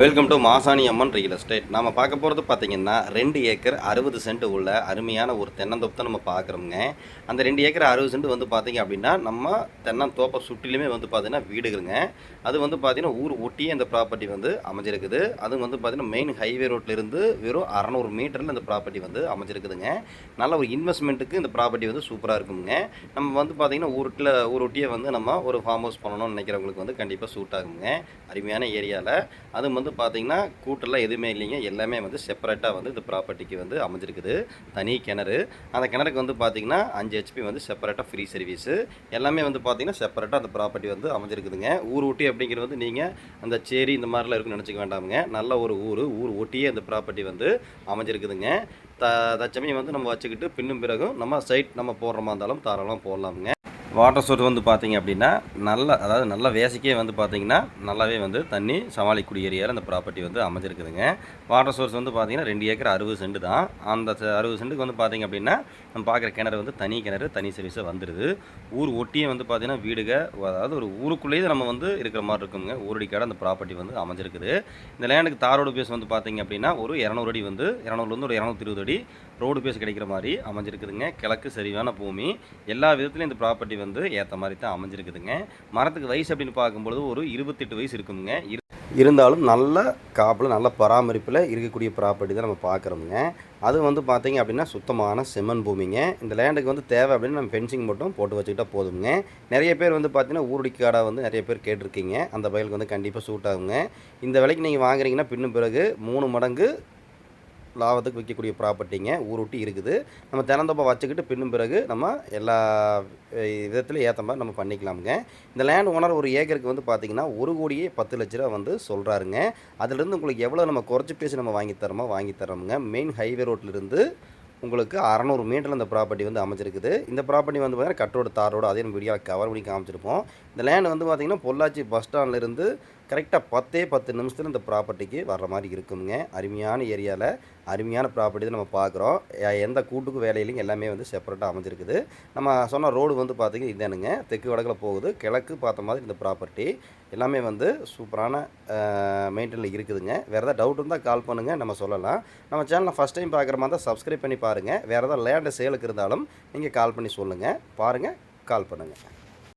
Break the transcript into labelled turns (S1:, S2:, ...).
S1: Welcome to Masani Amman real estate நம்ம பார்க்க போகிறது பார்த்தீங்கன்னா ரெண்டு ஏக்கர் அறுபது சென்ட் உள்ள அருமையான ஒரு தென்னந்தோப்பை நம்ம பார்க்குறோங்க அந்த ரெண்டு ஏக்கர் அறுபது சென்ட் வந்து பார்த்தீங்க அப்படின்னா நம்ம தென்னந்தோப்பை சுற்றிலுமே வந்து பார்த்தீங்கன்னா வீடுகளுங்க. அது வந்து பார்த்தீங்கன்னா ஊர் ஒட்டியே இந்த ப்ராப்பர்ட்டி வந்து அமைஞ்சிருக்குது. அது வந்து பார்த்தீங்கன்னா மெயின் ஹைவே ரோட்லேருந்து வெறும் அறநூறு மீட்டரில் இந்த ப்ராப்பர்ட்டி வந்து அமைஞ்சிருக்குதுங்க. நல்ல ஒரு இன்வெஸ்ட்மெண்ட்டுக்கு இந்த ப்ராப்பர்ட்டி வந்து சூப்பராக இருக்குங்க. நம்ம வந்து பார்த்தீங்கன்னா ஊருட்டில் ஊர் ஒட்டியே வந்து நம்ம ஒரு ஃபார்ம் ஹவுஸ் பண்ணணும்னு நினைக்கிறவங்களுக்கு வந்து கண்டிப்பாக சூட் ஆகுங்க. அருமையான ஏரியாவில் அது வந்து பார்த்தீங்கன்னா கூட்டெல்லாம் எதுவுமே இல்லைங்க. எல்லாமே வந்து செப்பரேட்டாக வந்து இந்த ப்ராப்பர்ட்டிக்கு வந்து அமைஞ்சிருக்குது. தனி கிணறு. அந்த கிணறுக்கு வந்து பார்த்தீங்கன்னா அஞ்சு ஹெச்பி வந்து செப்பரேட்டாக ஃப்ரீ சர்வீஸு எல்லாமே வந்து பார்த்தீங்கன்னா செப்பரேட்டாக அந்த ப்ராப்பர்ட்டி வந்து அமைஞ்சிருக்குதுங்க. ஊர் ஊட்டி அப்படிங்கிறது வந்து நீங்கள் அந்த சேரி இந்த மாதிரிலாம் இருக்குன்னு நினச்சிக்க வேண்டாமுங்க. நல்ல ஒரு ஊர். ஊர் ஒட்டியே அந்த ப்ராப்பர்ட்டி வந்து அமைஞ்சிருக்குதுங்க. த தச்சமயம் வந்து நம்ம வச்சுக்கிட்டு பின்னும் பிறகும் நம்ம சைட் நம்ம போடுற மாதிரி இருந்தாலும் தாராளமாக போடலாமுங்க. வாட்டர் சோர்ஸ் வந்து பார்த்தீங்க அப்படின்னா நல்ல அதாவது நல்ல வேசிக்கே வந்து பார்த்தீங்கன்னா நல்லாவே வந்து தண்ணி சமாளிக்கூடிய ஏரியாவில் அந்த ப்ராப்பர்ட்டி வந்து அமைஞ்சிருக்குதுங்க. வாட்டர் சோர்ஸ் வந்து பார்த்தீங்கன்னா ரெண்டு ஏக்கர் அறுபது சென்ட் தான். அந்த அறுபது சென்ட்டுக்கு வந்து பார்த்தீங்க அப்படின்னா நம்ம பார்க்குற கிணறு வந்து தனி கிணறு தனி சர்வீஸாக வந்துடுது ஊர் ஒட்டியே வந்து பார்த்தீங்கன்னா வீடுக அதாவது ஒரு ஊருக்குள்ளேயே நம்ம வந்து இருக்கிற மாதிரி இருக்குங்க. ஊரடிக்காடு அந்த ப்ராப்பர்ட்டி வந்து அமைஞ்சிருக்குது. இந்த லேண்டுக்கு தார் ரோடு பேஸ் வந்து பார்த்தீங்க அப்படின்னா ஒரு இரநூறு அடி வந்து இரநூறுலேருந்து ஒரு இரநூத்தி இருபது அடி ரோடு பேஸ் கிடைக்கிற மாதிரி அமைஞ்சிருக்குதுங்க. கிழக்கு சரிவான பூமி. எல்லா விதத்துலையும் இந்த ப்ராப்பர்ட்டி வந்து ஏற்ற மாதிரி தான் அமைஞ்சிருக்குதுங்க. மரத்துக்கு வயசு அப்படின்னு பார்க்கும்பொழுது ஒரு இருபத்தெட்டு வயசு இருக்குங்க. இரு- இருந்தாலும் நல்ல காப்பில் நல்ல பராமரிப்பில் இருக்கக்கூடிய ப்ராப்பர்ட்டி தான் நம்ம பார்க்குறோமுங்க. அது வந்து பார்த்திங்க அப்படின்னா சுத்தமான செம்மண் பூமிங்க. இந்த லேண்டுக்கு வந்து தேவை அப்படின்னு நம்ம ஃபென்சிங் மட்டும் போட்டு வச்சுக்கிட்டா போதுங்க நிறைய பேர் வந்து பார்த்திங்கன்னா ஊருடி காடாக வந்து நிறைய பேர் கேட்டிருக்கீங்க. அந்த பயலுக்கு வந்து கண்டிப்பாக சூட் ஆகுங்க. இந்த விலைக்கு நீங்கள் வாங்குறீங்கன்னா பின்னும் பிறகு மூணு மடங்கு லாபத்துக்கு விற்கக்கூடிய ப்ராப்பர்ட்டிங்க ஊருட்டி இருக்குது. நம்ம தினந்தோப்பை வச்சுக்கிட்டு பின்னும் பிறகு நம்ம எல்லா விதத்துலையும் ஏற்ற மாதிரி நம்ம பண்ணிக்கலாமுங்க. இந்த லேண்ட் ஓனர் ஒரு ஏக்கருக்கு வந்து பார்த்தீங்கன்னா ஒரு கோடியே பத்து லட்ச ரூபா வந்து சொல்கிறாருங்க அதுலேருந்து உங்களுக்கு எவ்வளோ நம்ம குறைச்சி பேசி நம்ம வாங்கி தரோமோ வாங்கி தரோமுங்க. மெயின் ஹைவே ரோட்லேருந்து உங்களுக்கு அறநூறு மீட்டரில் இந்த ப்ராப்பர்ட்டி வந்து அமைஞ்சிருக்குது. இந்த ப்ராப்பர்ட்டி வந்து பார்த்திங்கன்னா கட்டோடு தாரோடு அதே நம்ம வீடியோவில் கவர் பண்ணி காமிச்சிருப்போம். இந்த லேண்ட் வந்து பார்த்திங்கன்னா பொள்ளாச்சி பஸ் ஸ்டாண்ட்லேருந்து கரெக்டாக பத்தே பத்து நிமிஷத்தில் இந்த ப்ராப்பர்ட்டிக்கு வர்ற மாதிரி இருக்குங்க. அருமையான ஏரியாவில் அருமையான ப்ராப்பர்ட்டி தான் நம்ம பார்க்குறோம் எந்த கூட்டுக்கு வேலையிலையும் எல்லாமே வந்து செப்பரேட்டாக அமைஞ்சிருக்குது. நம்ம சொன்ன ரோடு வந்து பார்த்திங்கன்னா இதானுங்க தெற்கு வடக்கில் போகுது. கிழக்கு பார்த்த மாதிரி இந்த ப்ராப்பர்ட்டி எல்லாமே வந்து சூப்பரான மெயின்டெனில் இருக்குதுங்க. வேறு ஏதாவது டவுட் இருந்தால் கால் பண்ணுங்கள் நம்ம சொல்லலாம். நம்ம சேனலை ஃபஸ்ட் டைம் பார்க்குற மாதிரி தான் சப்ஸ்கிரைப் பண்ணி பாருங்கள் வேறு ஏதாவது லேண்டு சேலுக்கு இருந்தாலும் நீங்கள் கால் பண்ணி சொல்லுங்கள் பாருங்கள் கால் பண்ணுங்கள்